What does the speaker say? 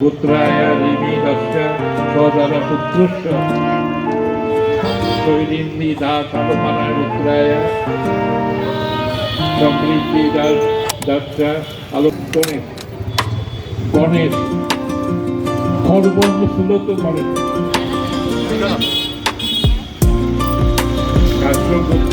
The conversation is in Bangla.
পুত্রায় রিমিদস্য সদরপুত্রস্য শৈরিন্দি দাসাপমানায় পুত্রায় সমৃদ্ধি দাস দাস্য আলোচনে। গণেশ সর্বন্ধ সুলত গণেশ কাশ্য পুত্র